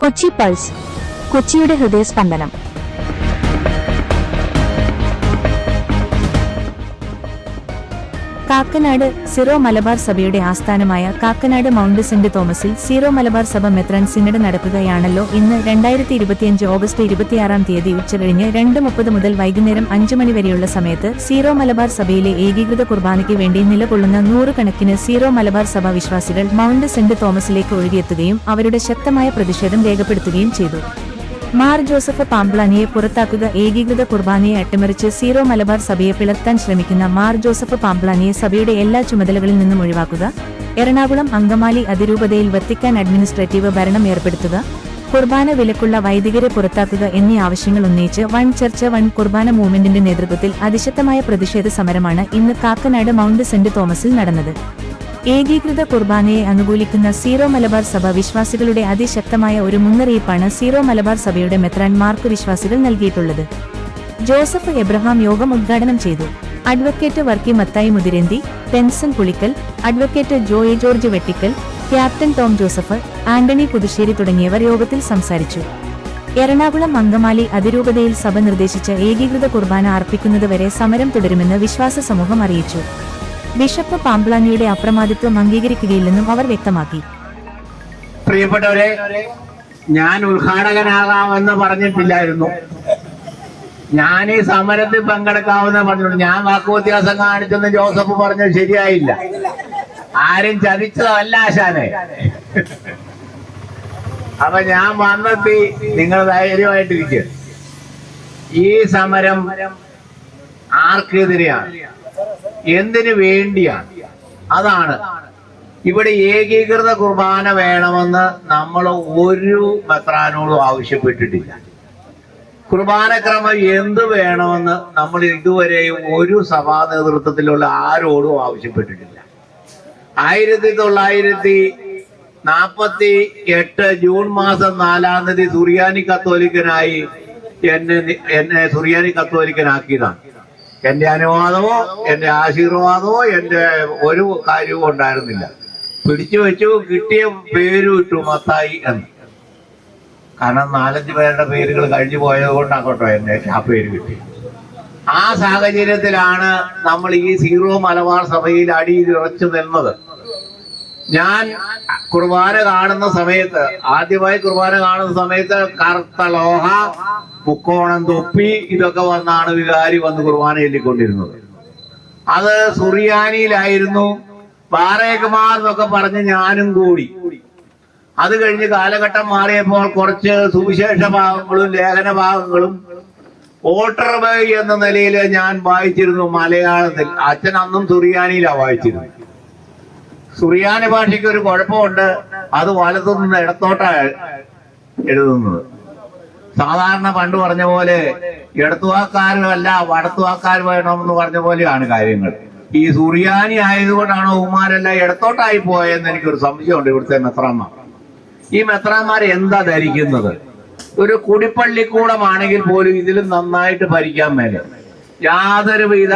Kochi pulse കൊച്ചിയുടെ ഹൃദയസ്പന്ദനം. Kakkanad Syro Malabar സഭയുടെ ആസ്ഥാനമായ കാക്കനാട് മൗണ്ട് സെന്റ് തോമസിൽ സീറോ മലബാർ സഭ മെത്രാൻ സിനഡ് നടക്കുകയാണല്ലോ. ഇന്ന് രണ്ടായിരത്തി ഇരുപത്തിയഞ്ച് ഓഗസ്റ്റ് ഇരുപത്തിയാറാം തീയതി ഉച്ചകഴിഞ്ഞ് രണ്ട് മുപ്പത് മുതൽ വൈകുന്നേരം അഞ്ചു മണി വരെയുള്ള സമയത്ത് സീറോ മലബാർ സഭയിലെ ഏകീകൃത കുർബാനയ്ക്ക് വേണ്ടി നിലകൊള്ളുന്ന നൂറുകണക്കിന് സീറോ മലബാർ സഭ വിശ്വാസികൾ മൗണ്ട് സെന്റ് തോമസിലേക്ക് ഒഴുകിയെത്തുകയും അവരുടെ ശക്തമായ പ്രതിഷേധം രേഖപ്പെടുത്തുകയും ചെയ്തു. മാർ ജോസഫ് പാംപ്ലാനിയെ പുറത്താക്കുക ഏകീകൃത കുർബാനയെ അട്ടിമറിച്ച് സീറോ മലബാർ സഭയെ പിളർത്താൻ ശ്രമിക്കുന്ന മാർ ജോസഫ് പാംപ്ലാനിയെ സഭയുടെ എല്ലാ ചുമതലകളിൽ നിന്നും ഒഴിവാക്കുക. എറണാകുളം അങ്കമാലി അതിരൂപതയിൽ വത്തിക്കാൻ അഡ്മിനിസ്ട്രേറ്റീവ് ഭരണം ഏർപ്പെടുത്തുക. കുർബാന വിലക്കുള്ള വൈദികരെ പുറത്താക്കുക എന്നീ ആവശ്യങ്ങൾ ഉന്നയിച്ച് വൺ ചർച്ച വൺ കുർബാന മൂവ്മെന്റിന്റെ നേതൃത്വത്തിൽ അതിശക്തമായ പ്രതിഷേധ സമരമാണ് ഇന്ന് കാക്കനാട് മൗണ്ട് സെന്റ് തോമസിൽ നടന്നത്. ഏകീകൃത കുർബാനയെ അനുകൂലിക്കുന്ന സീറോ മലബാർ സഭ വിശ്വാസികളുടെ അതിശക്തമായ ഒരു മുന്നറിയിപ്പാണ് സീറോ മലബാർ സഭയുടെ മെത്രാൻമാർക്ക് വിശ്വാസികൾ നൽകിയിട്ടുള്ളത്. ജോസഫ് എബ്രഹാം യോഗം ഉദ്ഘാടനം ചെയ്തു. Advocate Varkey Mathai Muthiranthi Penson Pulickal advocate Joy George Vettickal captain Tom Joseph Antony Puthussery തുടങ്ങിയവർ യോഗത്തിൽ സംസാരിച്ചു. എറണാകുളം അങ്കമാലി അതിരൂപതയിൽ സഭ നിർദ്ദേശിച്ച ഏകീകൃത കുർബാന അർപ്പിക്കുന്നതുവരെ സമരം തുടരുമെന്ന് വിശ്വാസ സമൂഹം അറിയിച്ചു. ബിഷപ്പ് പാമ്പ്ലാനിയുടെ അപ്രമാദിത്വം അംഗീകരിക്കുകയില്ലെന്നും അവർ വ്യക്തമാക്കി. പ്രിയപ്പെട്ടവരെ ഞാൻ ഉദ്ഘാടകനാകാമെന്ന് പറഞ്ഞിട്ടില്ലായിരുന്നു. ഞാൻ ഈ സമരത്തിൽ പങ്കെടുക്കാമെന്ന് പറഞ്ഞിട്ടുണ്ട്. ഞാൻ വാക്കുവ്യത്യാസം കാണിച്ചെന്ന് ജോസഫ് പറഞ്ഞത് ശരിയായില്ല. ആരും ചതിച്ചതല്ല ആശാനെ. അപ്പൊ ഞാൻ വന്നെത്തി നിങ്ങൾ ധൈര്യമായിട്ടിരിക്കുക ഈ സമരം ആർക്കെതിരെയാണ്? എന്തിനു വേണ്ടിയാണ്? അതാണ്. ഇവിടെ ഏകീകൃത കുർബാന വേണമെന്ന് നമ്മൾ ഒരു മെത്രാനോടും ആവശ്യപ്പെട്ടിട്ടില്ല. കുർബാനക്രമം എന്ത് വേണമെന്ന് നമ്മൾ ഇതുവരെയും ഒരു സഭാ നേതൃത്വത്തിലുള്ള ആരോടും ആവശ്യപ്പെട്ടിട്ടില്ല. ആയിരത്തി തൊള്ളായിരത്തി നാപ്പത്തി എട്ട് ജൂൺ മാസം നാലാം തീയതി സുറിയാനി കത്തോലിക്കനായി എന്നെ എന്നെ സുറിയാനി കത്തോലിക്കനാക്കിയതാണ്. എന്റെ അനുവാദമോ എന്റെ ആശീർവാദമോ എന്റെ ഒരു കാര്യവും ഉണ്ടായിരുന്നില്ല. പിടിച്ചു വെച്ചു കിട്ടിയ പേര് ഇട്ടു മത്തായി എന്ന്. കാരണം നാലഞ്ച് പേരുടെ പേരുകൾ കഴിഞ്ഞു പോയത് കൊണ്ടാകട്ടോ എന്നെ ആ പേര് കിട്ടി. ആ സാഹചര്യത്തിലാണ് നമ്മൾ ഈ സീറോ മലബാർ സഭയിൽ അടിയിൽ ഇറച്ചു നിന്നത്. ഞാൻ കുർബാന കാണുന്ന സമയത്ത് ആദ്യമായി കുർബാന കാണുന്ന സമയത്ത് കറുത്ത ലോഹ മുക്കോണം തൊപ്പി ഇതൊക്കെ വന്നാണ് വികാരി വന്ന് കുർബാന ചൊല്ലിക്കൊണ്ടിരുന്നത്. അത് സുറിയാനിയിലായിരുന്നു. പാറേകുമാർ എന്നൊക്കെ പറഞ്ഞ് ഞാനും കൂടി. അത് കഴിഞ്ഞ് കാലഘട്ടം മാറിയപ്പോൾ കുറച്ച് സുവിശേഷ ഭാഗങ്ങളും ലേഖന ഭാഗങ്ങളും വോട്ടർ ബൈ എന്ന നിലയിൽ ഞാൻ വായിച്ചിരുന്നു മലയാളത്തിൽ. അച്ഛൻ അന്നും സുറിയാനിയിലാണ് വായിച്ചിരുന്നത്. സുറിയാനി ഭാഷയ്ക്ക് ഒരു കുഴപ്പമുണ്ട്. അത് വലത്തു നിന്ന് ഇടത്തോട്ടാണ് എഴുതുന്നത്. സാധാരണ പണ്ട് പറഞ്ഞ പോലെ ഇടത്തുവാക്കാരുമല്ല വടത്തുവാക്കാർ വേണമെന്ന് പറഞ്ഞ പോലെയാണ് കാര്യങ്ങൾ. ഈ സുറിയാനി ആയതുകൊണ്ടാണോ ഉമാരെല്ലാം ഇടത്തോട്ടായി പോയെന്ന് എനിക്കൊരു സംശയമുണ്ട് ഇവിടുത്തെ മെത്രാമ്മ ഈ മെത്രാന്മാർ എന്താ ധരിക്കുന്നത്? ഒരു കുടിപ്പള്ളിക്കൂടമാണെങ്കിൽ പോലും ഇതിലും നന്നായിട്ട് ഭരിക്കാൻ മേലെ. യാതൊരുവിധ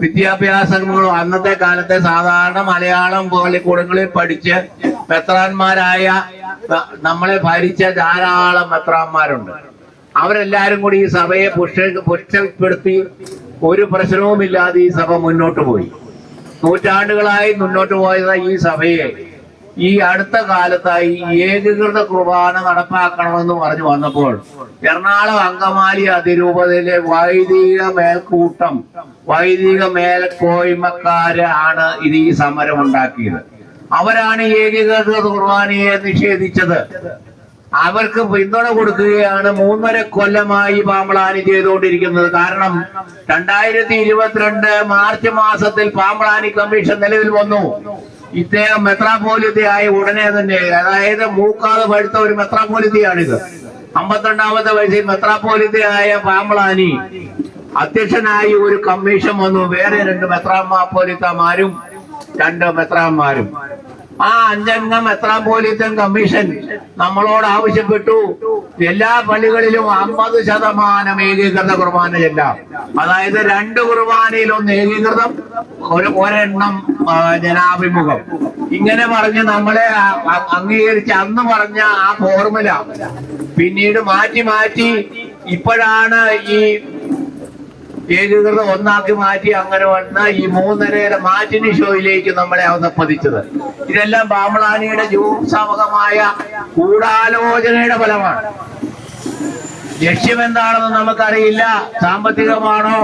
വിദ്യാഭ്യാസങ്ങളും അന്നത്തെ കാലത്തെ സാധാരണ മലയാളം പള്ളിക്കൂടങ്ങളിൽ പഠിച്ച് മെത്രാന്മാരായ നമ്മളെ ഭരിച്ച ധാരാളം മെത്രാന്മാരുണ്ട്. അവരെല്ലാരും കൂടി ഈ സഭയെ പുഷ്ട പുഷ്ടപ്പെടുത്തി ഒരു പ്രശ്നവുമില്ലാതെ ഈ സഭ മുന്നോട്ട് പോയി. നൂറ്റാണ്ടുകളായി മുന്നോട്ട് പോയത് ഈ സഭയെ. ഈ അടുത്ത കാലത്തായി ഏകീകൃത കുർബാന നടപ്പാക്കണമെന്ന് പറഞ്ഞു വന്നപ്പോൾ എറണാകുളം അങ്കമാലി അതിരൂപതയിലെ വൈദിക മേൽക്കൂട്ടം വൈദിക മേൽക്കോയ്മക്കാര് ആണ് ഇത് ഈ സമരം ഉണ്ടാക്കിയത്. അവരാണ് ഏകീകൃത കുർബാനയെ നിഷേധിച്ചത്. അവർക്ക് പിന്തുണ കൊടുക്കുകയാണ് മൂന്നര കൊല്ലമായി പാമ്പളാനി ചെയ്തുകൊണ്ടിരിക്കുന്നത്. കാരണം രണ്ടായിരത്തി ഇരുപത്തിരണ്ട് മാർച്ച് മാസത്തിൽ പാമ്പളാനി കമ്മീഷൻ നിലവിൽ വന്നു. ഇദ്ദേഹം ആയി ഉടനെ തന്നെ അതായത് മൂക്കാതെ പഴുത്ത ഒരു മെത്രാപോലിതയാണിത് അമ്പത്തിരണ്ടാമത്തെ വയസ്സിൽ മെത്രാപോലിതിയായ പാമ്പളാനി അധ്യക്ഷനായി ഒരു കമ്മീഷൻ വന്നു. വേറെ രണ്ട് മെത്രാമാപ്പോലിത്തമാരും രണ്ട് മെത്രാന്മാരും. ആ അഞ്ചംഗ മെത്രാപോലിത്തൻ കമ്മീഷൻ നമ്മളോട് ആവശ്യപ്പെട്ടു. എല്ലാ പള്ളികളിലും അമ്പത് ശതമാനം ഏകീകൃത കുർബാന ചെല്ലാം അതായത് രണ്ട് കുർബാനയിൽ ഒന്ന് ഏകീകൃതം ഒരു ഒരെണ്ണം ജനാഭിമുഖം. ഇങ്ങനെ പറഞ്ഞ് നമ്മളെ അംഗീകരിച്ച് അന്ന് പറഞ്ഞ ആ ഫോർമുല പിന്നീട് മാറ്റി മാറ്റി ഇപ്പോഴാണ് ഈ ഏകീകൃതം ഒന്നാക്കി മാറ്റി അങ്ങനെ വന്ന ഈ മൂന്നരയുടെ മാറ്റിനി ഷോയിലേക്ക് നമ്മളെ അവതപ്പതിച്ചത് ഇതെല്ലാം ബാമളാനിയുടെ ജൂംസാമകമായ ഗൂഢാലോചനയുടെ ഫലമാണ്. ലക്ഷ്യം എന്താണെന്ന് നമുക്കറിയില്ല. സാമ്പത്തികമാണോ?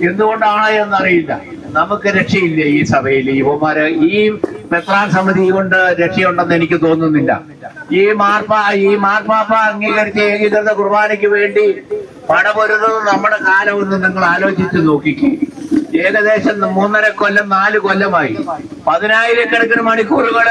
എന്തുകൊണ്ടാണോ എന്നറിയില്ല. നമുക്ക് രക്ഷയില്ല ഈ സഭയിൽ. യുവമാര് ഈ മെത്രാൻ സമിതി കൊണ്ട് രക്ഷയുണ്ടെന്ന് എനിക്ക് തോന്നുന്നില്ല. ഈ മാർപ്പാ ഈ മാർപ്പാപ്പ അംഗീകരിച്ച ഏകീകൃത കുർബാനയ്ക്ക് വേണ്ടി പടപൊരുന്നത് നമ്മുടെ കാലമൊന്ന് നിങ്ങൾ ആലോചിച്ച് നോക്കിക്കേ. ഏകദേശം മൂന്നര കൊല്ലം നാല് കൊല്ലമായി. പതിനായിരക്കണക്കിന് മണിക്കൂറുകൾ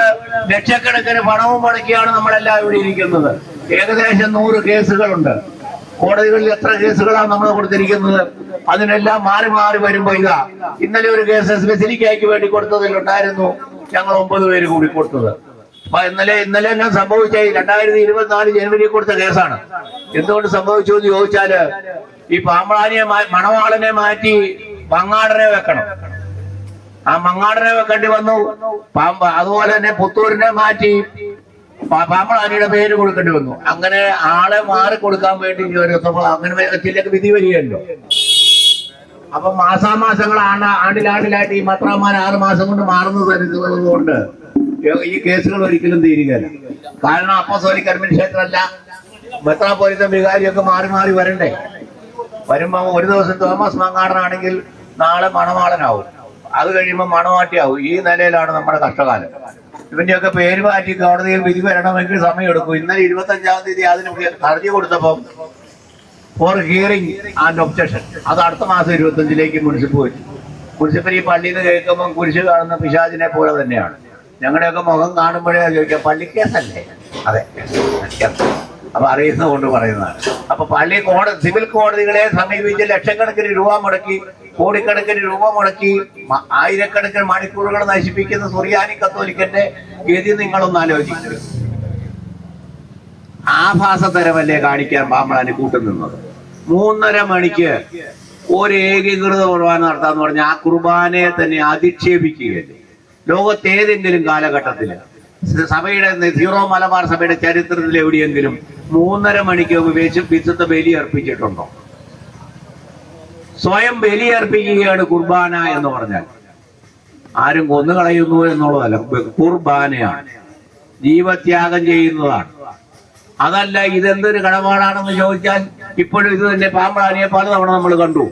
ലക്ഷക്കണക്കിന് പണവും മുടക്കിയാണ് നമ്മളെല്ലാം ഇവിടെ ഇരിക്കുന്നത്. ഏകദേശം നൂറ് കേസുകളുണ്ട്. കോടതികളിൽ എത്ര കേസുകളാണ് നമ്മൾ കൊടുത്തിരിക്കുന്നത്? അതിനെല്ലാം മാറി മാറി വരുമ്പോ ഇതാ. ഇന്നലെ ഒരു കേസ് സ്പെസിലിക്കായ്ക്ക് വേണ്ടി കൊടുത്തതിലുണ്ടായിരുന്നു ഞങ്ങൾ ഒമ്പത് പേര് കൂടി കൊടുത്തത്. അപ്പൊ ഇന്നലെ ഇന്നലെ ഞാൻ സംഭവിച്ച ഈ രണ്ടായിരത്തി ഇരുപത്തിനാല് ജനുവരി കൊടുത്ത കേസാണ്. എന്തുകൊണ്ട് സംഭവിച്ചു എന്ന് ചോദിച്ചാൽ ഈ പാമ്പളാനിയെ മണവാളനെ മാറ്റി മങ്ങാടനെ വെക്കണം. ആ മങ്ങാടനെ വെക്കേണ്ടി വന്നു. പാമ്പ അതുപോലെ തന്നെ പുത്തൂരിനെ മാറ്റി പാമ്പളാനിയുടെ പേര് കൊടുക്കേണ്ടി വന്നു. അങ്ങനെ ആളെ മാറി കൊടുക്കാൻ വേണ്ടി അങ്ങനെ ചിലക്ക് വിധി വരികയല്ലോ. അപ്പൊ മാസാമാസങ്ങൾ ആണ്ട ആണ്ടിലാണ്ടിലായിട്ട് ഈ മത്രാമാൻ ആറ് മാസം കൊണ്ട് മാറുന്നത് കൊണ്ട് ഈ കേസുകൾ ഒരിക്കലും തീരുകയല്ല. കാരണം അപ്പോസോലിക് അഡ്മിനിസ്ട്രേറ്റർ അല്ല മെത്രാപോലീസും വികാരിയൊക്കെ മാറി മാറി വരണ്ടേ? വരുമ്പോ ഒരു ദിവസം തോമസ് മങ്ങാടനാണെങ്കിൽ നാളെ മണമാളനാവും അത് കഴിയുമ്പോൾ മണവാട്ടിയാവും. ഈ നിലയിലാണ് നമ്മുടെ കഷ്ടകാലം. ഇവന്റെയൊക്കെ പേര് മാറ്റി കോടതിയിൽ വിധി വരണമെങ്കിൽ സമയമെടുക്കും. ഇന്നലെ ഇരുപത്തി അഞ്ചാം തീയതി അതിന് ഹർജി കൊടുത്തപ്പം ഫോർ ഹിയറിംഗ് ആൻഡ് ഒബ്ജക്ഷൻ അത് അടുത്ത മാസം ഇരുപത്തഞ്ചിലേക്ക് മുനിസിപ്പ് വെച്ചു. മുനിസിപ്പൽ ഈ പള്ളിയിൽ നിന്ന് കേൾക്കുമ്പോൾ കുരിശ് കാണുന്ന പിശാചിനെ പോലെ തന്നെയാണ്. ഞങ്ങളുടെയൊക്കെ മുഖം കാണുമ്പോഴേ ചോദിക്കാം പള്ളിക്കേസല്ലേ? അതെ. അപ്പൊ അറിയുന്നത് കൊണ്ട് പറയുന്നതാണ്. അപ്പൊ പള്ളി കോടതി സിവിൽ കോടതികളെ സമീപിച്ച് ലക്ഷക്കണക്കിന് രൂപ മുടക്കി കോടിക്കണക്കിന് രൂപ മുടക്കി ആയിരക്കണക്കിന് മണിക്കൂറുകൾ നശിപ്പിക്കുന്ന സുറിയാനി കത്തോലിക്കന്റെ ഗതി നിങ്ങളൊന്ന് ആലോചിക്കുക ആഭാസതരമല്ലേ കാണിക്കാൻ പാമ്പളാന് കൂട്ടുനിന്നത്? മൂന്നര മണിക്ക് ഒരു ഏകീകൃത കുർബാന നടത്താന്ന് പറഞ്ഞാൽ ആ കുർബാനയെ തന്നെ അധിക്ഷേപിക്കുകയല്ലേ? ലോകത്തേതെങ്കിലും കാലഘട്ടത്തിൽ സഭയുടെ സീറോ മലബാർ സഭയുടെ ചരിത്രത്തിൽ എവിടെയെങ്കിലും മൂന്നര മണിക്ക് ഉപയോഗിച്ച് വിശുദ്ധ ബലി അർപ്പിച്ചിട്ടുണ്ടോ? സ്വയം ബലിയർപ്പിക്കുകയാണ് കുർബാന എന്ന് പറഞ്ഞാൽ. ആരും കൊന്നുകളയുന്നു എന്നുള്ളതല്ല. കുർബാനയാണ്. ജീവത്യാഗം ചെയ്യുന്നതാണ്. അതല്ല ഇതെന്തൊരു കടപാടാണെന്ന് ചോദിച്ചാൽ ഇപ്പോഴും ഇത് തന്നെ പാമ്പളാനിയെ പലതവണ നമ്മൾ കണ്ടു.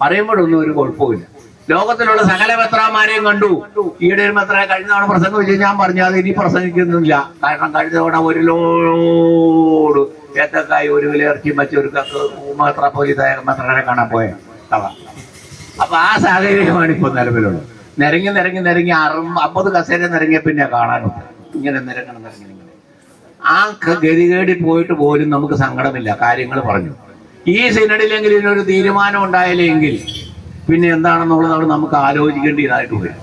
പറയുമ്പോഴൊന്നും ഒരു കുഴപ്പമില്ല ലോകത്തിലുള്ള സകല പത്രാമാരെയും കണ്ടു. ഈയിടെ ഒരു പത്ര കഴിഞ്ഞ തവണ പ്രസംഗിച്ച് ഞാൻ പറഞ്ഞു അത് ഇനി പ്രസംഗിക്കുന്നില്ല. കാരണം കഴിഞ്ഞ തവണ ഒരു ലോഡ് ഏത്തക്കായി ഒരു വില ഇറച്ചി മറ്റു ഒരു കക്ക് മാത്ര പോലീസ് മെത്രനെ കാണാൻ പോയ. അപ്പൊ ആ സാഹചര്യമാണ് ഇപ്പൊ നിലവിലുള്ളത്. നിരങ്ങി നിരങ്ങി നിരങ്ങി അറും അമ്പത് കസേര നിരങ്ങിയ പിന്നെ കാണാനുണ്ട്. ഇങ്ങനെ നിരങ്ങണം നിരങ്ങി ആ ഗതികേടി പോയിട്ട് പോലും നമുക്ക് സങ്കടമില്ല. കാര്യങ്ങൾ പറഞ്ഞു. ഈ സിനഡിലെങ്കിലും ഇതിനൊരു തീരുമാനം ഉണ്ടായില്ലെങ്കിൽ പിന്നെ എന്താണെന്നുള്ളത് നമുക്ക് ആലോചിക്കേണ്ടതായിട്ട് വരും.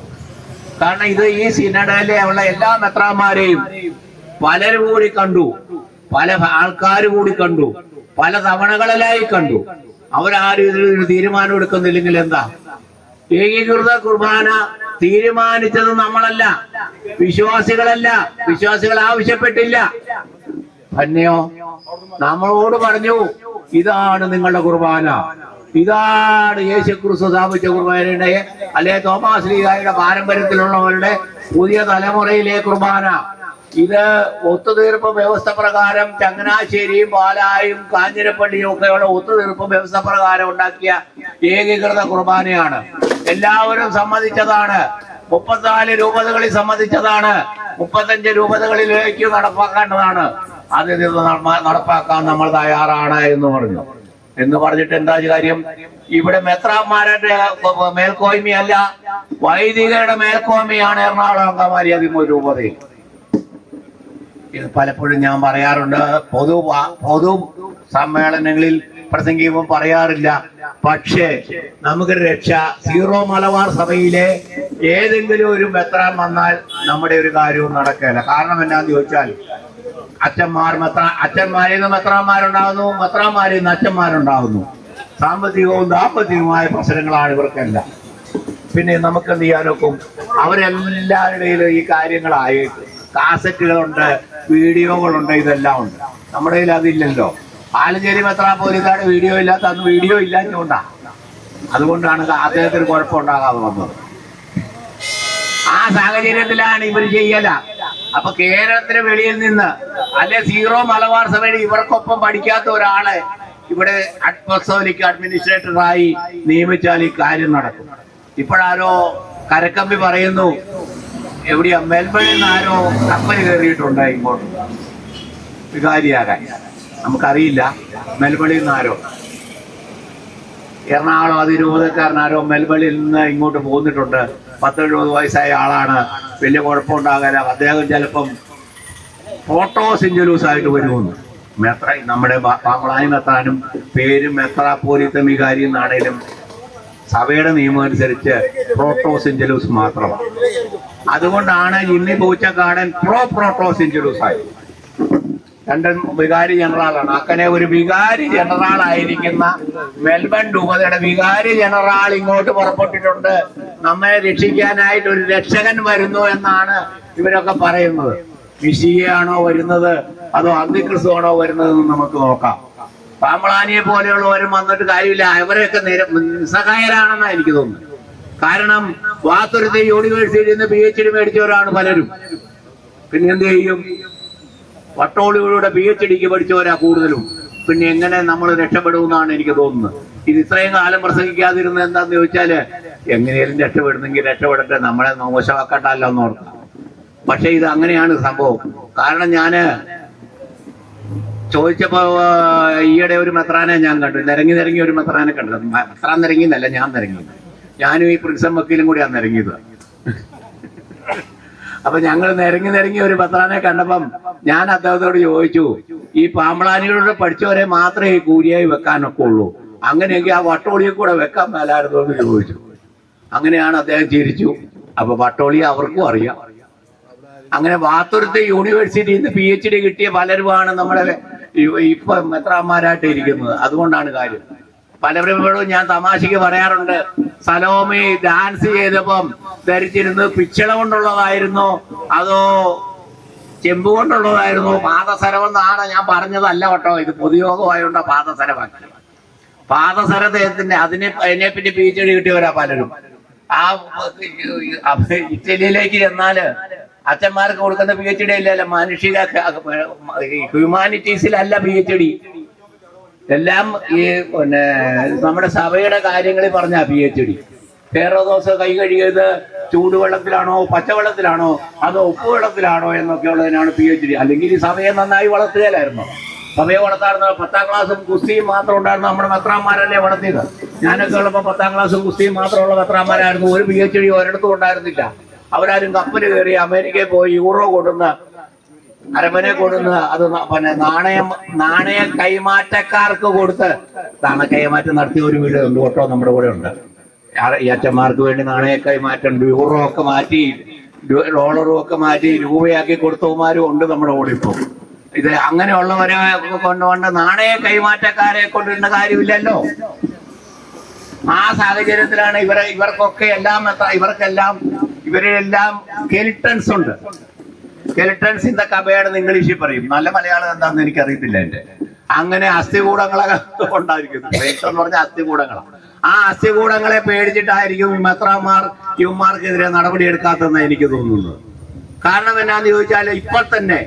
കാരണം ഇത് ഈ സിനഡയിലെ ഉള്ള എല്ലാ മെത്രാന്മാരെയും പലരും കൂടി കണ്ടു പല ആൾക്കാർ കൂടി കണ്ടു പല തവണകളിലായി കണ്ടു. അവരാരും തീരുമാനം എടുക്കുന്നില്ലെങ്കിൽ എന്താ? ഏകീകൃത കുർബാന തീരുമാനിച്ചത് നമ്മളല്ല വിശ്വാസികളല്ല വിശ്വാസികൾ ആവശ്യപ്പെട്ടില്ല. തന്നെയോ നമ്മളോട് പറഞ്ഞു ഇതാണ് നിങ്ങളുടെ കുർബാന. ഇതാണ് യേശു ക്രിസ്തു സ്ഥാപിച്ച കുർബാനയുടെ അല്ലെ തോമാസ് ലീഗായുടെ പാരമ്പര്യത്തിലുള്ളവരുടെ പുതിയ തലമുറയിലെ കുർബാന. ഇത് ഒത്തുതീർപ്പ് വ്യവസ്ഥ പ്രകാരം ചങ്ങനാശ്ശേരിയും പാലായും കാഞ്ഞിരപ്പള്ളിയും ഒക്കെയുള്ള ഒത്തുതീർപ്പ് വ്യവസ്ഥ പ്രകാരം ഉണ്ടാക്കിയ ഏകീകൃത കുർബാനയാണ്. എല്ലാവരും സമ്മതിച്ചതാണ്. മുപ്പത്തിനാല് രൂപതകളിൽ സമ്മതിച്ചതാണ്. മുപ്പത്തഞ്ച് രൂപതകളിലേക്ക് നടപ്പാക്കേണ്ടതാണ്. അതിൽ നടപ്പാക്കാൻ നമ്മൾ തയ്യാറാണ് എന്ന് പറഞ്ഞു. എന്ന് പറഞ്ഞിട്ട് എന്താ കാര്യം? ഇവിടെ മെത്രാന്മാരുടെ മേൽക്കോയ്മയല്ല വൈദികരുടെ മേൽക്കോയ്മയാണ് എറണാകുളം അങ്കമാലി അതിമോ രൂപതയിൽ. ഇത് പലപ്പോഴും ഞാൻ പറയാറുണ്ട് പൊതു പൊതു സമ്മേളനങ്ങളിൽ പ്രസംഗിക്കുമ്പോൾ പറയാറില്ല. പക്ഷേ നമുക്ക് രക്ഷ സീറോ മലബാർ സഭയിലെ ഏതെങ്കിലും ഒരു മെത്രാൻ വന്നാൽ നമ്മുടെ ഒരു കാര്യവും നടക്കില്ല കാരണം എന്നാന്ന് ചോദിച്ചാൽ അച്ഛന്മാർ മെത്ര അച്ഛന്മാരിൽ നിന്ന് മെത്രാന്മാരുണ്ടാകുന്നു മെത്രാന്മാരിൽ നിന്ന് അച്ഛന്മാരുണ്ടാകുന്നു സാമ്പത്തികവും ദാമ്പത്തികവുമായ പ്രശ്നങ്ങളാണ് ഇവർക്കല്ല. പിന്നെ നമുക്ക് എന്ത് ചെയ്യാനൊക്കും അവരെല്ലാവരുടെയും ഈ കാര്യങ്ങളായി കാസറ്റുകളുണ്ട് വീഡിയോകളുണ്ട് ഇതെല്ലാം ഉണ്ട്. നമ്മുടെ കയ്യിൽ അതില്ലല്ലോ. ആലഞ്ചേരി പോലീസാണ് വീഡിയോ ഇല്ലാത്ത അന്ന് വീഡിയോ ഇല്ലാത്തതുകൊണ്ടാ അതുകൊണ്ടാണ് അദ്ദേഹത്തിന് കുഴപ്പമുണ്ടാകാതെ വന്നത്. ആ സാഹചര്യത്തിലാണ് ഇവർ ചെയ്യല. അപ്പൊ കേരളത്തിന് വെളിയിൽ നിന്ന് അല്ലെ സീറോ മലബാർ സഭയുടെ ഇവർക്കൊപ്പം പഠിക്കാത്ത ഒരാളെ ഇവിടെ അഡ്മസോലിക്ക് അഡ്മിനിസ്ട്രേറ്ററായി നിയമിച്ചാൽ ഈ കാര്യം നടക്കും. ഇപ്പോഴാരോ കരക്കമ്പി പറയുന്നു എവിടെയാ മെൽബണിൽ നിന്ന് ആരോ കപ്പൽ കയറിയിട്ടുണ്ട് ഇങ്ങോട്ട്. വികാരിയാകാൻ. നമുക്കറിയില്ല മെൽബണിൽ നിന്ന് ആരോ. എറണാകുളം അതിരൂപതക്കാരനാരോ മെൽബണിൽ നിന്ന് ഇങ്ങോട്ട് പോന്നിട്ടുണ്ട്. പത്തെഴുപത് വയസ്സായ ആളാണ്. വലിയ കുഴപ്പമുണ്ടാകാൻ അദ്ദേഹം ചിലപ്പം ഫോട്ടോ സിഞ്ചലൂസ് ആയിട്ട് വരുമെന്ന്. മെത്ര നമ്മുടെ പാമ്പളാനി മെത്രാനും പേരും മെത്രാപ്പോലിത്ത വികാരി എന്നാണേലും സഭയുടെ നിയമം അനുസരിച്ച് പ്രോട്ടോ സിഞ്ചലൂസ് മാത്രമാണ്. അതുകൊണ്ടാണ് ഇന്നി പൂച്ചക്കാടൻ പ്രോ പ്രോട്ടോ സിഞ്ചലൂസ് രണ്ടും വികാരി ജനറാളാണ്. അങ്ങനെ ഒരു വികാരി ജനറാൾ ആയിരിക്കുന്ന മെൽബൺ രൂപതയുടെ വികാരി ജനറാൾ ഇങ്ങോട്ട് പുറപ്പെട്ടിട്ടുണ്ട്. നമ്മെ രക്ഷിക്കാനായിട്ട് ഒരു രക്ഷകൻ വരുന്നു എന്നാണ് ഇവരൊക്കെ പറയുന്നത്. വിശിയാണോ വരുന്നത്? അതോ അന്തിക്രിസ്തുവാണോ വരുന്നത് എന്ന് നമുക്ക് നോക്കാം. പാമ്പളാനിയെ പോലെയുള്ളവരും വന്നിട്ട് കാര്യമില്ല. അവരെയൊക്കെ നിര നിസ്സഹായരാണെന്നാണ് എനിക്ക് തോന്നുന്നത്. കാരണം വാത്തുരത്തെ യൂണിവേഴ്സിറ്റിയിൽ നിന്ന് പി എച്ച് ഡി മേടിച്ചവരാണ് പലരും. പിന്നെ എന്ത് ചെയ്യും? വട്ടോളികളുടെ പി എച്ച് ഡിക്ക് പഠിച്ചവരാ കൂടുതലും. പിന്നെ എങ്ങനെ നമ്മൾ രക്ഷപ്പെടുമെന്നാണ് എനിക്ക് തോന്നുന്നത്. ഇത് ഇത്രയും കാലം പ്രസംഗിക്കാതിരുന്നത് എന്താന്ന് ചോദിച്ചാൽ എങ്ങനെയാലും രക്ഷപ്പെടുന്നെങ്കിൽ രക്ഷപ്പെടട്ടെ നമ്മളെ മോശമാക്കട്ടല്ലോ എന്ന് ഓർക്കാം. പക്ഷെ ഇത് അങ്ങനെയാണ് സംഭവം. കാരണം ഞാൻ ചോദിച്ചപ്പോ ഈയിടെ ഒരു മെത്രാനെ ഞാൻ കണ്ടു. നിരങ്ങി നിരങ്ങി ഒരു മെത്രാനെ കണ്ടു. മെത്രാൻ നിരങ്ങിന്നല്ല ഞാൻ നിരങ്ങി ഞാനും ഈ പ്രിൻസം വക്കീലും കൂടിയാണ് നിരങ്ങിയത്. അപ്പൊ ഞങ്ങൾ നിരങ്ങി നിരങ്ങി ഒരു പത്രാനെ കണ്ടപ്പം ഞാൻ അദ്ദേഹത്തോട് ചോദിച്ചു ഈ പാമ്പളാനികളോട് പഠിച്ചവരെ മാത്രമേ ഈ കൂലിയായി വെക്കാനൊക്കെ ഉള്ളൂ. അങ്ങനെയെങ്കിൽ ആ വട്ടോളിയെ കൂടെ വെക്കാൻ മേലായിരുന്നു എന്ന് ചോദിച്ചു. അങ്ങനെയാണ് അദ്ദേഹം ചിരിച്ചു. അപ്പൊ വട്ടോളി അവർക്കും അറിയാം. അങ്ങനെ വാത്തുരത്തെ യൂണിവേഴ്സിറ്റിയിൽ നിന്ന് പി എച്ച് ഡി കിട്ടിയ പലരുമാണ് നമ്മുടെ ഇപ്പൊ മെത്രാന്മാരായിട്ട് ഇരിക്കുന്നത്? അതുകൊണ്ടാണ് കാര്യം. പലപ്പോഴും ഞാൻ തമാശക്ക് പറയാറുണ്ട്. സലോമി ഡാൻസ് ചെയ്തപ്പം ധരിച്ചിരുന്നത് പിച്ചള കൊണ്ടുള്ളതായിരുന്നു. അതോ ചെമ്പ് കൊണ്ടുള്ളതായിരുന്നോ. പാദസരമെന്നാണ് ഞാൻ പറഞ്ഞതല്ല കേട്ടോ. ഇത് പൊതുയോഗമായോണ്ട പാദസരമാക്കി പാദസരത്തിന്റെ അതിനെ അതിനെ പിന്നെ പി കിട്ടിയവരാ പലരും. ആ ഇറ്റലിയിലേക്ക് ചെന്നാൽ അച്ഛന്മാർക്ക് കൊടുക്കുന്ന പി എച്ച് ഡി അല്ലല്ലോ. മാനുഷിക ഹ്യൂമാനിറ്റീസിലല്ല പി എച്ച് ഡി എല്ലാം ഈ പിന്നെ നമ്മുടെ സഭയുടെ കാര്യങ്ങളിൽ പറഞ്ഞ പി എച്ച് ഡി ഹേറോദോസ് കൈ കഴുകിയത് ചൂടുവെള്ളത്തിലാണോ പച്ചവെള്ളത്തിലാണോ അതോ ഉപ്പുവെള്ളത്തിലാണോ എന്നൊക്കെ ഉള്ളതിനാണ് പി എച്ച് ഡി അല്ലെങ്കിൽ ഈ സഭയെ നന്നായി വളർത്തുകയിലായിരുന്നു സഭയെ വളർത്താറുന്ന പത്താം ക്ലാസ്സും കുസ്തിയും മാത്രം ഉണ്ടായിരുന്നു നമ്മുടെ മെത്രാന്മാരല്ലേ വളർത്തിയത്? ഞാനൊക്കെ ഉള്ളപ്പോൾ പത്താം ക്ലാസ്സും കുസ്തിയും മാത്രമുള്ള മെത്രാന്മാരായിരുന്നു. ഒരു പി എച്ച് ഡി ഒരിടത്തും ഉണ്ടായിരുന്നില്ല. അവരാരും കപ്പൽ കയറി അമേരിക്കയിൽ പോയി യൂറോ കൊടുന്ന് അരമനെ കൊടുന്ന് അത് പിന്നെ നാണയം നാണയ കൈമാറ്റക്കാർക്ക് കൊടുത്ത് നാണയ കൈമാറ്റം നടത്തിയ ഒരു വീട് ഉണ്ട് ഓട്ടോ നമ്മുടെ കൂടെ ഉണ്ട്. അച്ഛന്മാർക്ക് വേണ്ടി നാണയ കൈമാറ്റം യൂറോ ഒക്കെ മാറ്റി ഡോളറും ഒക്കെ മാറ്റി രൂപയാക്കി കൊടുത്തവന്മാരും ഉണ്ട് നമ്മുടെ കൂടെ ഇപ്പൊ. ഇത് അങ്ങനെയുള്ളവരെ കൊണ്ടുകൊണ്ട് നാണയ കൈമാറ്റക്കാരെ കൊണ്ടിരുന്ന കാര്യമില്ലല്ലോ. ആ സാഹചര്യത്തിലാണ് ഇവരെ ഇവർക്കൊക്കെ എല്ലാം ഇവർക്കെല്ലാം ഇവരെല്ലാം കെൽട്ടൻസ് ഉണ്ട്. ദ കബേഡ് എന്ന് ഇംഗ്ലീഷിൽ പറയും. നല്ല മലയാളം എന്താണെന്ന് എനിക്ക് അറിയത്തില്ല എന്റെ അങ്ങനെ അസ്ഥികൂടങ്ങളൊക്കെ ഉണ്ടായിരിക്കുന്നു എന്ന് പറഞ്ഞ അസ്ഥികൂടങ്ങളാണ് ആ അസ്ഥികൂടങ്ങളെ പേടിച്ചിട്ടായിരിക്കും മെത്രാമാർ യുവമാർക്കെതിരെ നടപടിയെടുക്കാത്തതെന്ന് എനിക്ക് തോന്നുന്നത്. കാരണം എന്നാന്ന് ചോദിച്ചാൽ ഇപ്പോൾ തന്നെ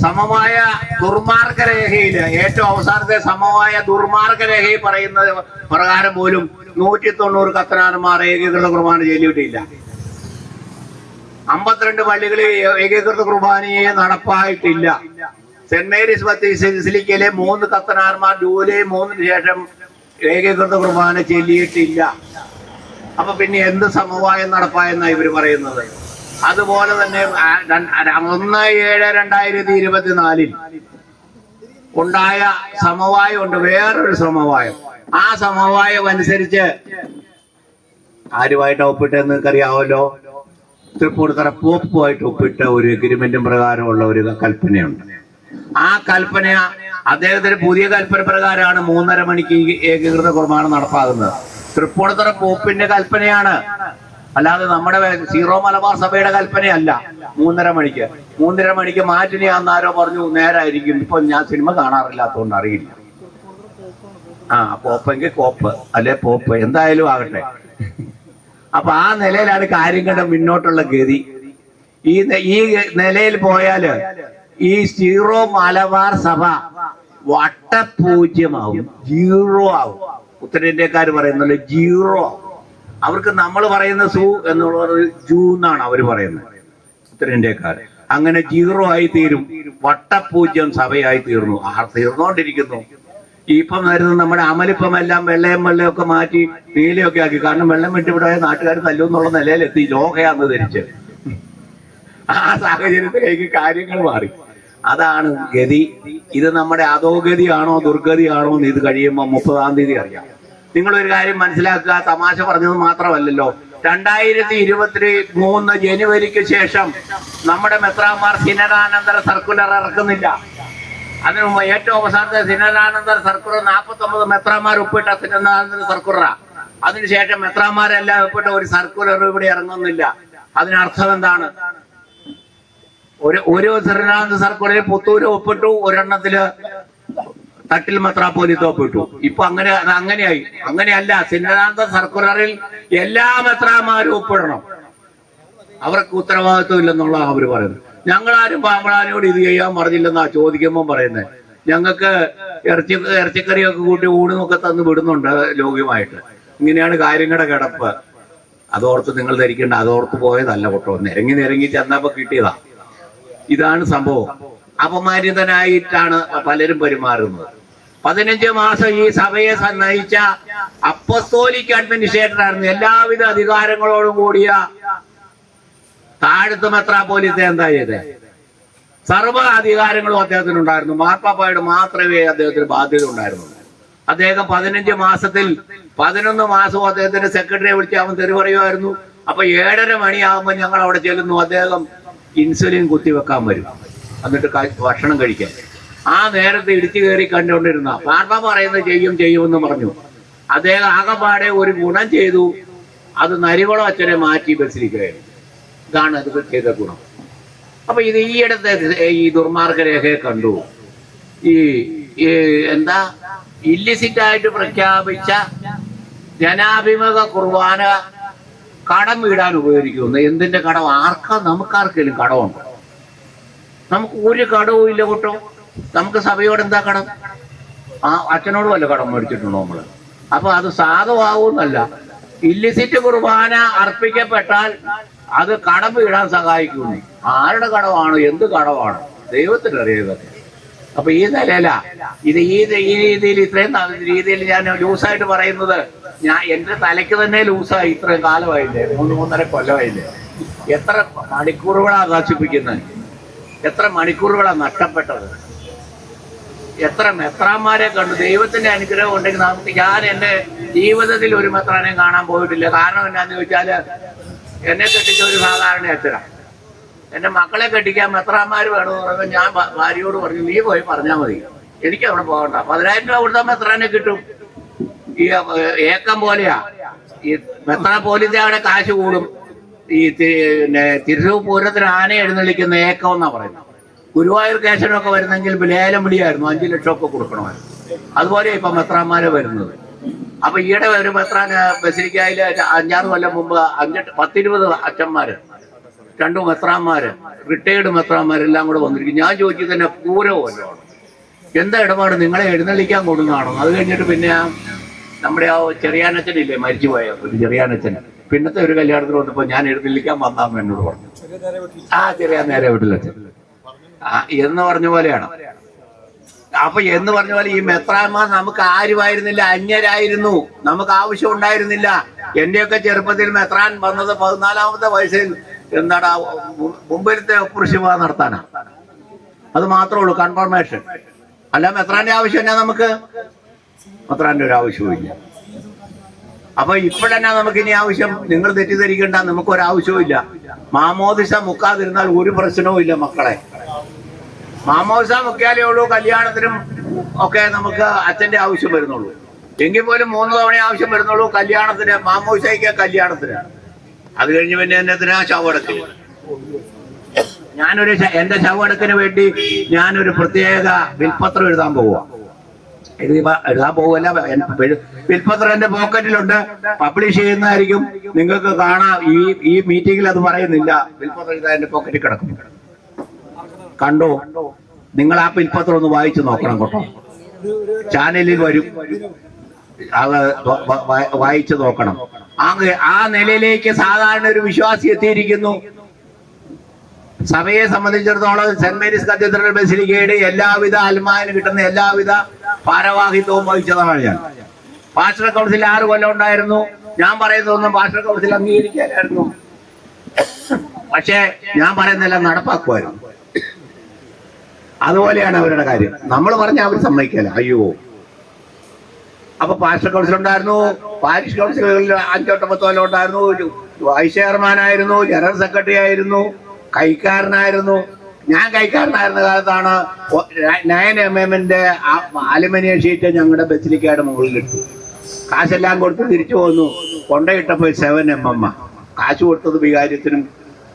സമമായ ദുർമാർഗ രേഖയിൽ ഏറ്റവും അവസാനത്തെ സമമായ ദുർമാർഗ രേഖയിൽ പറയുന്നത് പ്രകാരം പോലും നൂറ്റി തൊണ്ണൂറ് കത്തനാരന്മാർ ഏകീകൃത കുർബാന ചൊല്ലിയിട്ടില്ല അമ്പത്തിരണ്ട് പള്ളികളിൽ ഏകീകൃത കുർബാനയെ നടപ്പായിട്ടില്ല. സെന്റ് മേരീസ് ബത്തിസിലിക്കയിലെ മൂന്ന് കത്തനാർമാർ ജൂലൈ മൂന്നിന് ശേഷം ഏകീകൃത കുർബാന ചെല്ലിയിട്ടില്ല. അപ്പൊ പിന്നെ എന്ത് സമവായം നടപ്പായെന്നാണ് ഇവർ പറയുന്നത്? അതുപോലെ തന്നെ ഒന്ന് ഏഴ് രണ്ടായിരത്തി ഇരുപത്തിനാലിൽ ഉണ്ടായ സമവായം ഉണ്ട് വേറൊരു സമവായം. ആ സമവായം അനുസരിച്ച് ആരുമായിട്ട് ഒപ്പിട്ടെന്ന് നിങ്ങൾക്ക് അറിയാമല്ലോ തൃപ്പൂണിത്തറ പോപ്പുമായിട്ട് ഒപ്പിട്ട ഒരു എഗ്രിമെന്റും പ്രകാരമുള്ള ഒരു കൽപ്പനയുണ്ട്. ആ കൽപ്പന അദ്ദേഹത്തിന്റെ പുതിയ കൽപ്പന പ്രകാരമാണ് മൂന്നര മണിക്ക് ഏകീകൃത കുർബാന നടപ്പാകുന്നത്. തൃപ്പൂണിത്തറ പോപ്പിന്റെ കൽപ്പനയാണ്. അല്ലാതെ നമ്മുടെ സീറോ മലബാർ സഭയുടെ കൽപ്പനയല്ല. മൂന്നര മണിക്ക്. മൂന്നര മണിക്ക് മാറ്റിനെയാന്ന് ആരോ പറഞ്ഞു നേരായിരിക്കും. ഇപ്പൊ ഞാൻ സിനിമ കാണാറില്ലാത്തതുകൊണ്ട് അറിയില്ല. ആ പോപ്പെങ്കിൽ കോപ്പ്. അല്ലെ പോപ്പ്. എന്തായാലും ആകട്ടെ. അപ്പൊ ആ നിലയിലാണ് കാര്യങ്ങളുടെ മുന്നോട്ടുള്ള ഗതി. ഈ ഈ നിലയിൽ പോയാൽ ഈ സീറോ മലബാർ സഭ വട്ടപൂജ്യമാവും ജീറോ ആവും. ഉത്തരേന്ത്യക്കാർ പറയുന്നത് ജീറോ അവർക്ക് നമ്മൾ പറയുന്ന സു എന്നുള്ള ജൂ എന്നാണ് അവർ പറയുന്നത് ഉത്തരേന്ത്യക്കാർ അങ്ങനെ ജീറോ ആയി തീരും വട്ടപൂജ്യം സഭയായി തീർന്നു. ആ തീർന്നുകൊണ്ടിരിക്കുന്നു ഇപ്പം വരുന്ന നമ്മുടെ അമലിപ്പം എല്ലാം വെള്ളയും വെള്ളയും ഒക്കെ മാറ്റി നീലയൊക്കെ ആക്കി. കാരണം വെള്ളം വിട്ടുവിടായ നാട്ടുകാർ തല്ലുന്നുള്ള നിലയിലെത്തി. ലോകയാന്ന് ധരിച്ച്. ആ സാഹചര്യത്തിലേക്ക് കാര്യങ്ങൾ മാറി. അതാണ് ഗതി. ഇത് നമ്മുടെ അധോഗതിയാണോ ദുർഗതിയാണോ എന്ന് ഇത് കഴിയുമ്പോൾ മുപ്പതാം തീയതി അറിയാം. നിങ്ങളൊരു കാര്യം മനസ്സിലാക്കുക. തമാശ പറഞ്ഞത് മാത്രമല്ലല്ലോ. രണ്ടായിരത്തി ഇരുപത്തി മൂന്ന് ജനുവരിക്ക് ശേഷം നമ്മുടെ മെത്രാമാർ സിനരാനന്തര സർക്കുലർ ഇറക്കുന്നില്ല. മുമ്പ് ഏറ്റവും അവസാനത്തെ സിനരാനന്തര സർക്കുറ നാൽപ്പത്തി ഒമ്പത് മെത്രാമാർ ഒപ്പിട്ട സിനരാനന്തര സർക്കുറ. അതിനുശേഷം മെത്രാമാരെല്ലാം ഒപ്പിട്ട ഒരു സർക്കുലർ ഇവിടെ ഇറങ്ങുന്നില്ല. അതിനർത്ഥം എന്താണ്? ഒരു ഒരു സിനാനന്ദ സർക്കുലറിൽ പുത്തൂര് ഒപ്പിട്ടു ഒരെണ്ണത്തിൽ തട്ടിൽ മെത്രാപ്പോലിത്ത് ഒപ്പിട്ടു ഇപ്പൊ അങ്ങനെ അങ്ങനെയായി. അങ്ങനെയല്ല സിനാനന്ദ സർക്കുലറിൽ എല്ലാ മെത്രാമാരും ഒപ്പിടണം അവർക്ക് ഉത്തരവാദിത്വം ഇല്ലെന്നുള്ള അവർ പറയുന്നത് ഞങ്ങളാരും പാമ്പളാനോട് ഇത് ചെയ്യാൻ പറഞ്ഞില്ലെന്നാ ചോദിക്കുമ്പോൾ പറയുന്നത് ഞങ്ങൾക്ക് ഇറച്ചി ഇറച്ചിക്കറിയൊക്കെ കൂട്ടി ഊണുമൊക്കെ തന്ന് വിടുന്നുണ്ട് ലോക്യമായിട്ട് ഇങ്ങനെയാണ് കാര്യങ്ങളുടെ കിടപ്പ്. അതോർത്ത് നിങ്ങൾ ധരിക്കേണ്ട അതോർത്ത് പോയതല്ല കൊട്ടോ നിരങ്ങി നിരങ്ങി ചെന്നപ്പോ കിട്ടിയതാ. ഇതാണ് സംഭവം. അപമാനിതനായിട്ടാണ് പലരും പെരുമാറുന്നത്. പതിനഞ്ച് മാസം ഈ സഭയെ നയിച്ച അപ്പസ്തോലിക് അഡ്മിനിസ്ട്രേറ്റർ ആയിരുന്നു എല്ലാവിധ അധികാരങ്ങളോടും കൂടിയ താഴത്ത് മെത്രാപ്പോലിത്തെ എന്താ ചെയ്തത് സർവ അധികാരങ്ങളും അദ്ദേഹത്തിന് ഉണ്ടായിരുന്നു മാർപ്പാപ്പായുടെ മാത്രമേ അദ്ദേഹത്തിന് ബാധ്യത ഉണ്ടായിരുന്നു. അദ്ദേഹം പതിനഞ്ച് മാസത്തിൽ പതിനൊന്ന് മാസവും അദ്ദേഹത്തിന്റെ സെക്രട്ടറിയെ വിളിച്ച് അവൻ തെറി പറയുമായിരുന്നു. അപ്പൊ ഏഴര മണിയാകുമ്പോൾ ഞങ്ങൾ അവിടെ ചെല്ലുന്നു. അദ്ദേഹം ഇൻസുലിൻ കുത്തിവെക്കാൻ വരും. എന്നിട്ട് ഭക്ഷണം കഴിക്കാം ആ നേരത്തെ ഇടിച്ചു കയറി കണ്ടുകൊണ്ടിരുന്ന പാർപ്പ പറയുന്നത് ചെയ്യും ചെയ്യുമെന്ന് പറഞ്ഞു. അദ്ദേഹം ആകെപ്പാടെ ഒരു ഗുണം ചെയ്തു. അത് നരികുളം അച്ഛനെ മാറ്റി ഇതാണ് അത് ചെയ്ത ഗുണം. അപ്പൊ ഇത് ഈയിടത്തെ ഈ ദുർമാർഗരേഖയെ കണ്ടു. ഈ എന്താ? ഇല്ലിസിറ്റ് ആയിട്ട് പ്രഖ്യാപിച്ച ജനാഭിമുഖ കുർബാന കടം വീടാൻ ഉപയോഗിക്കുന്നു എന്തിന്റെ കടം? ആർക്കാ നമുക്കാർക്കെങ്കിലും കടമുണ്ടോ. നമുക്ക് ഒരു കടവും ഇല്ല കൂട്ടോ. നമുക്ക് സഭയോട് എന്താ കടം? ആ അച്ഛനോട് വല്ല കടം മേടിച്ചിട്ടുണ്ടോ നമ്മൾ? അപ്പൊ അത് സാധുവാകുന്നല്ല ഇല്ലിസിറ്റ് കുർബാന അർപ്പിക്കപ്പെട്ടാൽ അത് കടം വീഴാൻ സഹായിക്കുന്നു. ആരുടെ കടമാണ് എന്ത് കടമാണ്? ദൈവത്തിന് അറിയുന്നത് അപ്പൊ ഈ നിലയില ഇത് ഈ ഈ രീതിയിൽ ഇത്രയും രീതിയിൽ ഞാൻ ലൂസായിട്ട് പറയുന്നത് ഞാൻ എന്റെ തലയ്ക്ക് തന്നെ ലൂസായി ഇത്രയും കാലമായില്ലേ? മൂന്ന് മൂന്നര കൊല്ലമായില്ലേ? എത്ര മണിക്കൂറുകളാണ് നശിപ്പിക്കുന്നത് എത്ര മണിക്കൂറുകളാണ് നഷ്ടപ്പെട്ടത്? എത്ര മെത്രാന്മാരെ കണ്ടു? ദൈവത്തിന്റെ അനുഗ്രഹം ഉണ്ടെങ്കിൽ നമുക്ക് ഞാൻ എന്റെ ജീവിതത്തിൽ ഒരു മെത്രാനെ കാണാൻ പോയിട്ടില്ല. കാരണം എന്നാന്ന് ചോദിച്ചാൽ എന്നെ കെട്ടിച്ച ഒരു സാധാരണ അച്ഛനാ. എന്റെ മക്കളെ കെട്ടിക്കാൻ മെത്രാന്മാര് വേണമെന്ന് പറയുമ്പോൾ ഞാൻ ഭാര്യയോട് പറഞ്ഞു നീ പോയി പറഞ്ഞാൽ മതി. എനിക്ക് അവിടെ പോകണ്ട. പതിനായിരം രൂപ കൊടുത്താൽ മെത്രാനെ കിട്ടും. ഈ ഏക്കം പോലെയാ. ഈ മെത്ര പോലീസ് അവിടെ കാശ് കൂടും. ഈ പിന്നെ തിരുവ് പൂരത്തിന് ആന എഴുന്നള്ളിക്കുന്ന ഏക്കം എന്നാ പറയുന്നത്. ഗുരുവായൂർ കേശനൊക്കെ വരുന്നെങ്കിൽ ലേലം വിളിയായിരുന്നു. അഞ്ചു ലക്ഷം ഒക്കെ കൊടുക്കണമായിരുന്നു. അതുപോലെ ഇപ്പൊ മെത്രാന്മാര് വരുന്നത്. അപ്പൊ ഈയിടെ ഒരു മെത്രാൻ ബസിലിക്കായിൽ അഞ്ചാറ് കൊല്ലം മുമ്പ് അഞ്ചെട്ട് പത്തിരുപത് അച്ഛന്മാര്. രണ്ടു മെത്രാന്മാര്. റിട്ടയേർഡ് മെത്രാന്മാരെല്ലാം കൂടെ വന്നിരിക്കും. ഞാൻ ചോദിച്ചത് തന്നെ പൂരമല്ലോ എന്താ ഇടപാട്? നിങ്ങളെ എഴുന്നള്ളിക്കാൻ കൊടുക്കുന്നതാണോ അത് കഴിഞ്ഞിട്ട് പിന്നെ നമ്മുടെ ആ ചെറിയാനച്ഛനില്ലേ മരിച്ചുപോയ ഒരു ചെറിയാനച്ഛൻ പിന്നത്തെ ഒരു കല്യാണത്തിന് വന്നപ്പോ ഞാൻ എഴുന്നള്ളിക്കാൻ വന്നാന്ന് എന്നോട് പറഞ്ഞു. ആ ചെറിയ നേരെ വീട്ടിലച്ഛൻ. എന്ന് പറഞ്ഞ പോലെയാണ്. അപ്പൊ എന്ന് പറഞ്ഞ പോലെ ഈ മെത്രാന്മാർ നമുക്ക് ആരുമായിരുന്നില്ല അന്യരായിരുന്നു. നമുക്ക് ആവശ്യം ഉണ്ടായിരുന്നില്ല. എന്റെയൊക്കെ ചെറുപ്പത്തിൽ മെത്രാൻ വന്നത് പതിനാലാമത്തെ വയസ്സിൽ എന്താടാ മുമ്പിലത്തെ കുറിശുമ നടത്താനാ? അത് മാത്രമേ ഉള്ളൂ കൺഫർമേഷൻ അല്ല മെത്രാന്റെ ആവശ്യം എന്നാ നമുക്ക്? മെത്രാന്റെ ഒരു ആവശ്യവും ഇല്ല. അപ്പൊ ഇപ്പോഴെന്നാ നമുക്ക് ഇനി ആവശ്യം? നിങ്ങൾ തെറ്റിദ്ധരിക്കേണ്ട നമുക്ക് ഒരാവശ്യവും ഇല്ല. മാമോദിസ മുക്കാതിരുന്നാൽ ഒരു പ്രശ്നവും ഇല്ല മക്കളെ. മാമോദിസ മുക്കിയാലേ ഉള്ളൂ കല്യാണത്തിനും ഒക്കെ നമുക്ക് അച്ഛന്റെ ആവശ്യം വരുന്നുള്ളൂ. എങ്കിൽ പോലും മൂന്ന് തവണ ആവശ്യം വരുന്നുള്ളൂ കല്യാണത്തിന് മാമോസയ്ക്ക് കല്യാണത്തിന്. അത് കഴിഞ്ഞ് പിന്നെ എന്നതിനാ ചവടക്കും ഞാനൊരു എന്റെ ശവടക്കിന് വേണ്ടി ഞാനൊരു പ്രത്യേക വിൽപത്രം എഴുതാൻ പോവുക. എഴുതി എഴുതാൻ പോവല്ല വിൽപത്രം എന്റെ പോക്കറ്റിലുണ്ട്. പബ്ലിഷ് ചെയ്യുന്നതായിരിക്കും. നിങ്ങൾക്ക് കാണാം. ഈ ഈ മീറ്റിംഗിൽ അത് പറയുന്നില്ല. വിൽപത്രം എഴുതാൻ എന്റെ പോക്കറ്റിൽ കിടക്കും. കണ്ടോ? നിങ്ങൾ ആ പിൽപത്രം ഒന്ന് വായിച്ചു നോക്കണം കേട്ടോ. ചാനലിൽ വരും. അത് വായിച്ചു നോക്കണം. അങ്ങ് ആ നിലയിലേക്ക് സാധാരണ ഒരു വിശ്വാസി എത്തിയിരിക്കുന്നു. സഭയെ സംബന്ധിച്ചിടത്തോളം സെന്റ് മേരീസ് കത്തീഡ്രൽ ബസിലിക്കയുടെ എല്ലാവിധ ആത്മാവിന് കിട്ടുന്ന എല്ലാവിധ ഭാരവാഹിത്വവും വഹിച്ചതാണ് ഞാൻ. പാസ്റ്റർ കൗൺസിൽ ആറ് കൊല്ലം ഉണ്ടായിരുന്നു. ഞാൻ പറയുന്നതൊന്നും പാസ്റ്റർ കൗൺസിൽ അംഗീകരിക്കാനായിരുന്നു. പക്ഷേ ഞാൻ പറയുന്നതെല്ലാം നടപ്പാക്കുമായിരുന്നു. അതുപോലെയാണ് അവരുടെ കാര്യം. നമ്മൾ പറഞ്ഞ അവർ സമ്മതിക്കല അയ്യോ. അപ്പൊ പാസ്റ്റർ കൗൺസിൽ ഉണ്ടായിരുന്നു. പാരിഷ് കൗൺസിലുകളിൽ അഞ്ചോട്ട പത്തോലം ഉണ്ടായിരുന്നു. വൈസ് ചെയർമാനായിരുന്നു ജനറൽ സെക്രട്ടറി ആയിരുന്നു കൈക്കാരനായിരുന്നു. ഞാൻ കൈക്കാരനായിരുന്ന കാലത്താണ് നയൻ എം എമ്മിന്റെ അലുമിനിയം ഷീറ്റ് ഞങ്ങളുടെ ബസിലിക്കയുടെ മുകളിലിട്ടു. കാശെല്ലാം കൊടുത്ത് തിരിച്ചു പോന്നു. കൊണ്ടയിട്ടപ്പോൾ സെവൻ എം എം കാശ് കൊടുത്തത് വികാര്യത്തിനും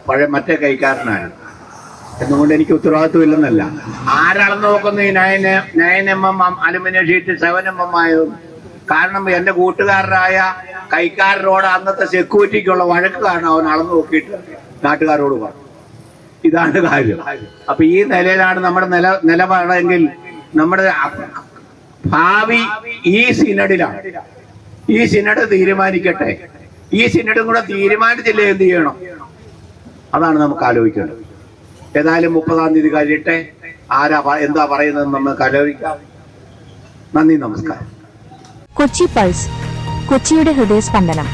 പഴയ മറ്റേ കൈക്കാരനായിരുന്നു. എന്നുകൊണ്ട് എനിക്ക് ഉത്തരവാദിത്വം ഇല്ലെന്നല്ല ആരാണെന്ന് നോക്കുന്നു ഈ nine nine M M aluminium sheet seven M M ആയതും കാരണം എന്റെ കൂട്ടുകാരനായ കൈക്കാരനോട് അന്നത്തെ സെക്യൂരിറ്റിക്കുള്ള വഴക്ക് കാരണം അവൻ അളന്നു നോക്കിയിട്ട് നാട്ടുകാരോട് പറഞ്ഞു. ഇതാണ് കാര്യം. അപ്പൊ ഈ നിലയിലാണ് നമ്മുടെ നില നിലപാടെങ്കിൽ നമ്മുടെ ഭാവി ഈ സിനഡിലാണ്. ഈ സിനഡ് തീരുമാനിക്കട്ടെ. ഈ സിനഡും കൂടെ തീരുമാനിച്ചില്ലേ എന്ത് ചെയ്യണം? അതാണ് നമുക്ക് ആലോചിക്കേണ്ടത്. ഏതായാലും മുപ്പതാം തീയതി കഴിയട്ടെ. ആരാ എന്താ പറയുന്നത് നമുക്ക് ആലോചിക്കാം. നന്ദി നമസ്കാരം. കൊച്ചി പൾസ് കൊച്ചിയുടെ ഹൃദയസ്പന്ദനം.